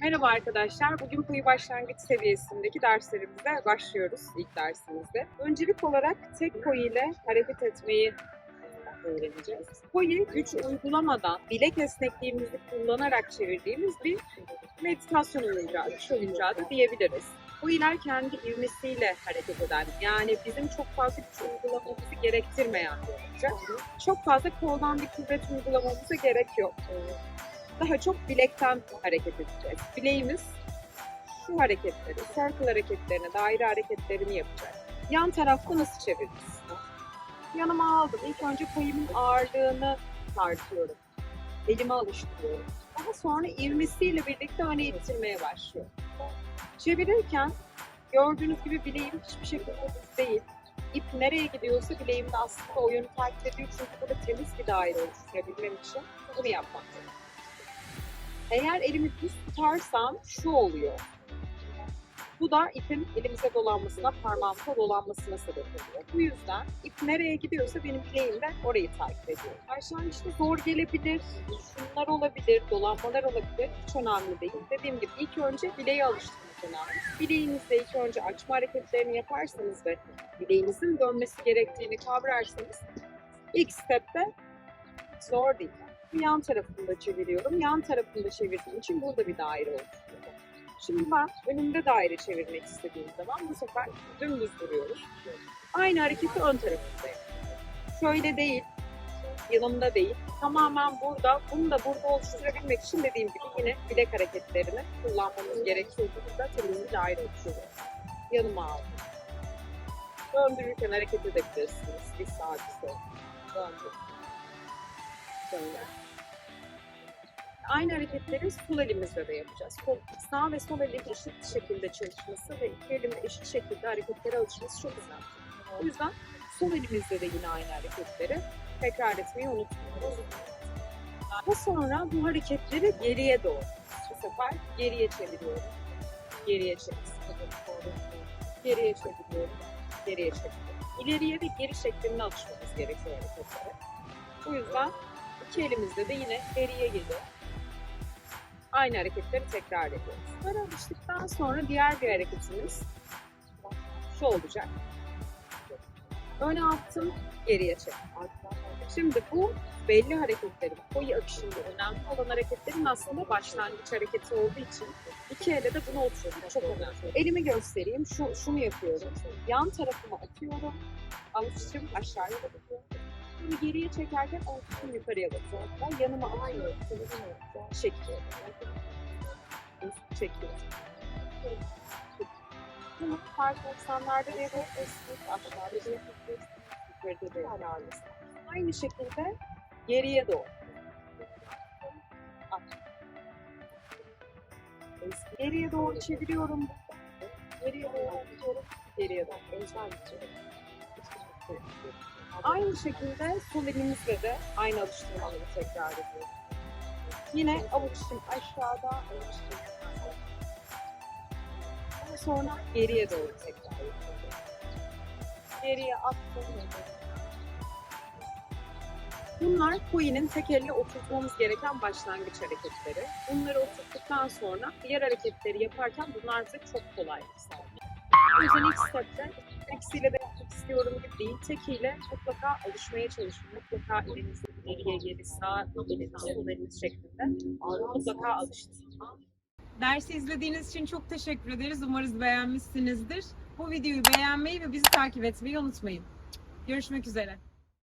Merhaba arkadaşlar. Bugün kuyu başlangıç seviyesindeki derslerimize başlıyoruz ilk dersimizde. Öncelik olarak tek koyu ile hareket etmeyi öğreneceğiz. Koyu güç uygulamadan bilek esnekliğimizi kullanarak çevirdiğimiz bir meditasyon oyuncağı, güç oyuncağı da diyebiliriz. Koyular kendi ivmesiyle hareket eden, yani bizim çok fazla güç uygulamamızı gerektirmeyen bir oyuncak. Çok fazla koldan bir kuvvet uygulamamıza gerek yok daha çok bilekten hareket edeceğiz. Bileğimiz şu hareketleri, circle hareketlerini, daire hareketlerini yapacak. Yan tarafta nasıl çeviririz? Yanıma aldım. İlk önce koyumun ağırlığını tartıyorum. Elime alıştırıyorum. Daha sonra ivmesiyle birlikte öne ittirmeye başlıyorum. Çevirirken gördüğünüz gibi bileğim hiçbir şekilde değil. İp nereye gidiyorsa bileğim de aslında o yönü takip ediyor. Çünkü burada temiz bir daire oluşturabilmem için bunu yapmak zorundayım. Eğer elimi düz tutarsam şu oluyor. Bu da ipin elimize dolanmasına, parmağımıza dolanmasına sebep oluyor. Bu yüzden ip nereye gidiyorsa benim bileğim de orayı takip ediyor. Başlangıçta zor gelebilir, şunlar olabilir, dolanmalar olabilir. Hiç önemli değil. Dediğim gibi ilk önce bileği alıştırmak önemli. Bileğinizde ilk önce açma hareketlerini yaparsanız ve bileğinizin dönmesi gerektiğini kavrarsanız ilk stepte zor değil. Yan tarafında çeviriyorum. Yan tarafında çevirdiğim için burada bir daire oluşturuyor. Şimdi ben önümde daire çevirmek istediğim zaman bu sefer dümdüz duruyorum. Aynı hareketi ön tarafında. Şöyle değil, yanımda değil. Tamamen burada, bunu da burada oluşturabilmek için dediğim gibi yine bilek hareketlerini kullanmamız gerekiyor. Burada temiz bir daire oluşturuyor. Yanıma aldım. Döndürürken hareket edebilirsiniz. Bir sağa bir sola. Döndür. Aynı hareketleri sol elimizle de yapacağız. Sol, sağ ve sol elin eşit şekilde çalışması ve iki elin eşit şekilde hareketlere alışması çok önemli. O yüzden sol elimizle de yine aynı hareketleri tekrar etmeyi unutmuyoruz. Daha sonra bu hareketleri geriye doğru. Bu sefer geriye çeviriyorum. Geriye çeviriyorum. Geriye çeviriyorum. Geriye çeviriyorum. İleriye ve geri şeklinde alışmamız gerekiyor hareketlere. Bu yüzden iki elimizde de yine geriye geliyor aynı hareketleri tekrar ediyoruz. Böyle alıştıktan sonra diğer bir hareketimiz şu olacak. Öne attım, geriye çek. Şimdi bu belli hareketlerin, koyu akışında önemli olan hareketlerin aslında başlangıç hareketi olduğu için iki elle de bunu oturtmak çok önemli. Elimi göstereyim, şu, şunu yapıyorum. Yan tarafıma atıyorum, avuçum aşağıya bakıyorum. Bunu geriye çekerken avuçum yukarıya bakıyorum. Ben yanıma atıyorum, çekiyorum. Çekiyorum. Bunu farklı insanlarda da yapabilirsiniz, aşağıda da yapabilirsiniz, yukarıda da yapabilirsiniz. Aynı şekilde geriye doğru. At. Geriye doğru çeviriyorum. Geriye doğru atıyorum. Geriye doğru. Aynı şekilde sol elimizle de aynı alıştırmaları tekrar ediyoruz. Yine avuçum aşağıda, avuçum yukarıda. Daha sonra geriye doğru tekrar ediyoruz. Geriye attım. Bunlar coin'in tek elle oturtmamız gereken başlangıç hareketleri. Bunları oturttuktan sonra diğer hareketleri yaparken bunlar bize çok sağlıyor. O yüzden ilk stepte ikisiyle de yapmak istiyorum gibi değil. Tekiyle mutlaka alışmaya çalışın. Mutlaka elinizi ileriye geri sağ eliniz sol eliniz şeklinde mutlaka alışın. Dersi izlediğiniz için çok teşekkür ederiz. Umarız beğenmişsinizdir. Bu videoyu beğenmeyi ve bizi takip etmeyi unutmayın. Görüşmek üzere.